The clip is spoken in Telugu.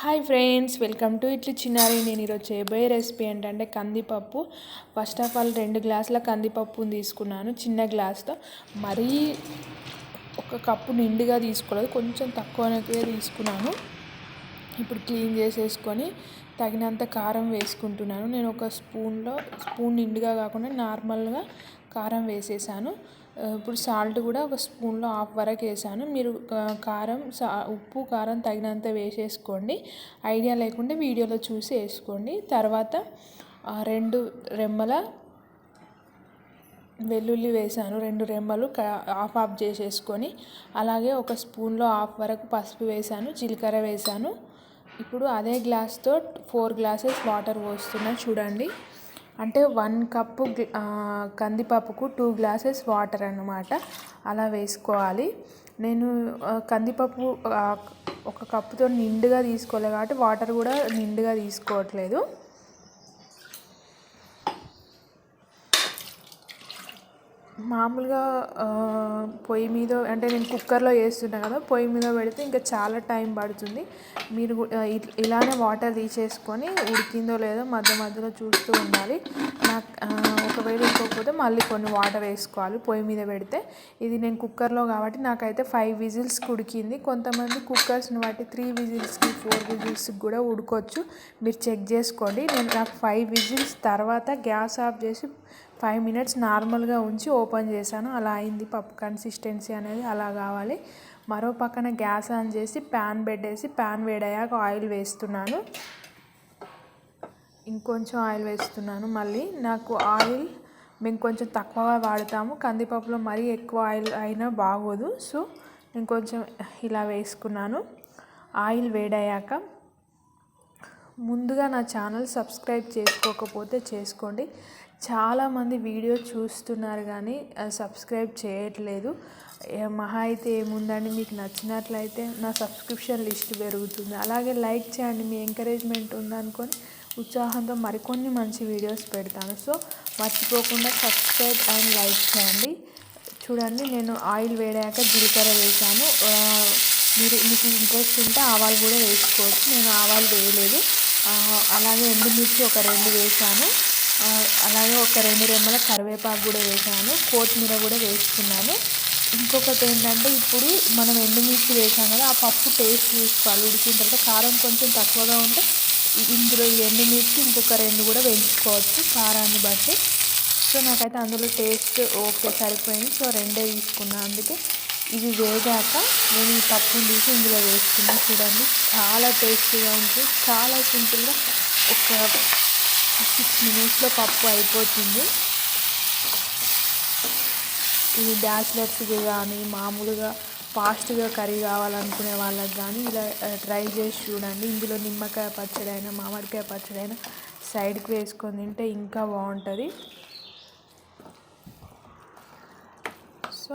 హాయ్ ఫ్రెండ్స్ వెల్కమ్ టు ఇట్లు చిన్నారి. నేను ఈరోజు చేయబోయే రెసిపీ ఏంటంటే కందిపప్పు. ఫస్ట్ ఆఫ్ ఆల్ రెండు గ్లాసుల కందిపప్పుని తీసుకున్నాను చిన్న గ్లాస్తో. మరీ ఒక కప్పు నిండుగా తీసుకోలేదు కొంచెం తక్కువనే తీసుకున్నాను. ఇప్పుడు క్లీన్ చేసేసుకొని తగినంత కారం వేసుకుంటున్నాను. నేను ఒక స్పూన్లో స్పూన్ నిండుగా కాకుండా నార్మల్గా కారం వేసేసాను. ఇప్పుడు సాల్ట్ కూడా ఒక స్పూన్లో హాఫ్ వరకు వేసాను. మీరు కారం సా ఉప్పు కారం తగినంత వేసేసుకోండి. ఐడియా లేకుంటే వీడియోలో చూసి వేసుకోండి. తర్వాత రెండు రెమ్మల వెల్లుల్లి వేసాను. రెండు రెమ్మలు హాఫ్ ఆఫ్ చేసేసుకొని అలాగే ఒక స్పూన్లో హాఫ్ వరకు పసుపు వేసాను జీలకర్ర వేసాను. ఇప్పుడు అదే గ్లాస్తో ఫోర్ గ్లాసెస్ వాటర్ పోస్తున్నా చూడండి. అంటే వన్ కప్పు కందిపప్పుకు టూ గ్లాసెస్ వాటర్ అన్నమాట. అలా వేసుకోవాలి. నేను కందిపప్పు ఒక కప్పుతో నిండుగా తీసుకోలేదు కాబట్టి వాటర్ కూడా నిండుగా తీసుకోవట్లేదు. మామూలుగా పొయ్యి మీద అంటే నేను కుక్కర్లో వేస్తున్నా కదా పొయ్యి మీద పెడితే ఇంకా చాలా టైం పడుతుంది. మీరు ఇలానే వాటర్ తీసేసుకొని ఉడికిందో లేదో మధ్య మధ్యలో చూస్తూ ఉండాలి. నాకు ఒకవేళ ఇంకోకపోతే మళ్ళీ కొన్ని వాటర్ వేసుకోవాలి పొయ్యి మీద పెడితే. ఇది నేను కుక్కర్లో కాబట్టి నాకైతే ఫైవ్ విజిల్స్కి ఉడికింది. కొంతమంది కుక్కర్స్ని బట్టి త్రీ విజిల్స్కి ఫోర్ విజిల్స్కి కూడా ఉడకొచ్చు. మీరు చెక్ చేసుకోండి. నేను నాకు ఫైవ్ విజిల్స్ తర్వాత గ్యాస్ ఆఫ్ చేసి ఫైవ్ మినిట్స్ నార్మల్గా ఉంచి ఓపెన్ చేశాను. అలా అయింది పప్పు కన్సిస్టెన్సీ అనేది అలా కావాలి. మరో పక్కన గ్యాస్ ఆన్ చేసి ప్యాన్ పెట్టేసి ప్యాన్ వేడయ్యాక ఆయిల్ వేస్తున్నాను. ఇంకొంచెం ఆయిల్ వేస్తున్నాను. మళ్ళీ నాకు ఆయిల్ మేము కొంచెం తక్కువగా వాడతాము. కందిపప్పులో మరీ ఎక్కువ ఆయిల్ అయినా బాగోదు. సో నేను కొంచెం ఇలా వేసుకున్నాను. ఆయిల్ వేడయ్యాక ముందుగా నా ఛానల్ సబ్స్క్రైబ్ చేసుకోకపోతే చేసుకోండి. చాలామంది వీడియో చూస్తున్నారు కానీ సబ్స్క్రైబ్ చేయట్లేదు. మహా అయితే ఏముందండి మీకు నచ్చినట్లయితే నా సబ్స్క్రిప్షన్ లిస్ట్ పెరుగుతుంది. అలాగే లైక్ చేయండి మీ ఎంకరేజ్మెంట్ ఉందనుకొని ఉత్సాహంతో మరికొన్ని మంచి వీడియోస్ పెడతాను. సో మర్చిపోకుండా సబ్స్క్రైబ్ అండ్ లైక్ చేయండి. చూడండి నేను ఆయిల్ వేడాక జీలకర్ర వేసాను మీరు మీకు ఇంట్రెస్ట్ ఉంటే ఆవాలు కూడా వేసుకోవచ్చు. నేను ఆవాలు వేయలేదు. అలాగే ఎండుమిర్చి ఒక రెండు వేసాను అలాగే ఒక రెండు రెమ్మల కరివేపాకు కూడా వేసాను కొత్తిమీర కూడా వేసుకున్నాను. ఇంకొకటి ఏంటంటే ఇప్పుడు మనం ఎండుమిర్చి వేసాం కదా ఆ పప్పు టేస్ట్ చూసుకోవాలి. ఉడికిన తర్వాత కారం కొంచెం తక్కువగా ఉంటే ఇందులో ఈ ఎండుమిర్చి ఇంకొక రెండు కూడా వేయించుకోవచ్చు కారాన్ని బట్టి. సో నాకైతే అందులో టేస్ట్ ఓకే సరిపోయింది. సో రెండే తీసుకున్నాను అందుకే ఇది వేగాక నేను ఈ పప్పుని తీసి ఇందులో వేసుకున్నా చూడండి. చాలా టేస్టీగా ఉంటుంది చాలా సింపుల్గా ఒక సిక్స్ మినిట్స్లో పప్పు అయిపోతుంది. ఇది బ్యాచిలర్స్కి కానీ మామూలుగా ఫాస్ట్గా కర్రీ కావాలనుకునే వాళ్ళకి కానీ ఇలా ట్రై చేసి చూడండి. ఇందులో నిమ్మకాయ పచ్చడి అయినా మామిడికాయ పచ్చడి అయినా సైడ్కి వేసుకొని తింటే ఇంకా బాగుంటుంది. So